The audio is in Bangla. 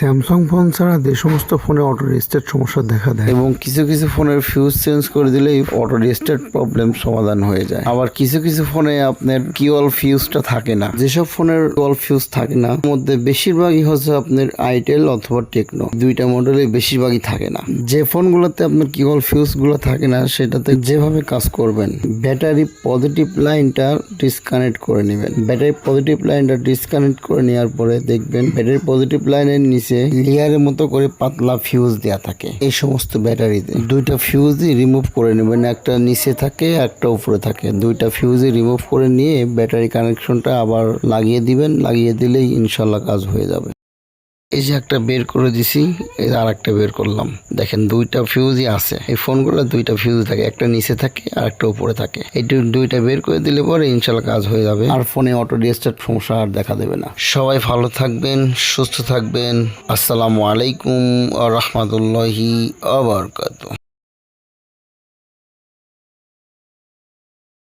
স্যামসাং ফোন ছাড়া যে সমস্ত ফোনে অটো রেজিস্টার্ড সমস্যা দেখা দেয়। এবং কিছু কিছু ফোনের ফিউজ চেঞ্জ করে দিলেই অটো রেজিস্টার্ড প্রবলেম সমাধান হয়ে যায়। আবার কিছু কিছু ফোনে আপনার কিওয়াল ফিউজটা থাকে না। যেসব ফোনের কিওয়াল ফিউজ থাকে না মধ্যে বেশিরভাগই হচ্ছে আপনার আইটেল অথবা টেকনো দুইটা মডেলে বেশিরভাগই থাকে না। যে ফোনগুলোতে আপনার কিওয়াল ফিউজগুলো থাকে না, সেটাতে যেভাবে কাজ করবেন ব্যাটারি পজিটিভ লাইনটা ডিসকানেক্ট করে নেবেন। ব্যাটারি পজিটিভ লাইনটা ডিসকানেক্ট করে নেওয়ার পরে দেখবেন ব্যাটারি পজিটিভ লাইনের নিচে লেয়ারের মতো করে পাতলা ফিউজ দেয়া থাকে। এই সমস্ত ব্যাটারিতে দুইটা ফিউজই রিমুভ করে নেবেন। একটা নিচে থাকে, একটা উপরে থাকে। দুইটা ফিউজই রিমুভ করে নিয়ে ব্যাটারি কানেকশনটা আবার লাগিয়ে দিবেন। লাগিয়ে দিলেই ইনশাল্লাহ কাজ হয়ে যাবে। এই যে একটা বের করে দিছি, এই আর একটা বের করলাম। দেখেন দুইটা ফিউজই আছে। এই ফোনগুলো দুইটা ফিউজ থাকে, একটা নিচে থাকে আর একটা উপরে থাকে। এই দুইটা বের করে দিলে পরে ইনশাল্লাহ কাজ হয়ে যাবে। আর ফোনে অটো রিস্টার্ট সমস্যা আর দেখা দেবে না। সবাই ভালো থাকবেন, সুস্থ থাকবেন। আসসালামু আলাইকুম আ রহমতুল্লাহি আবরকাত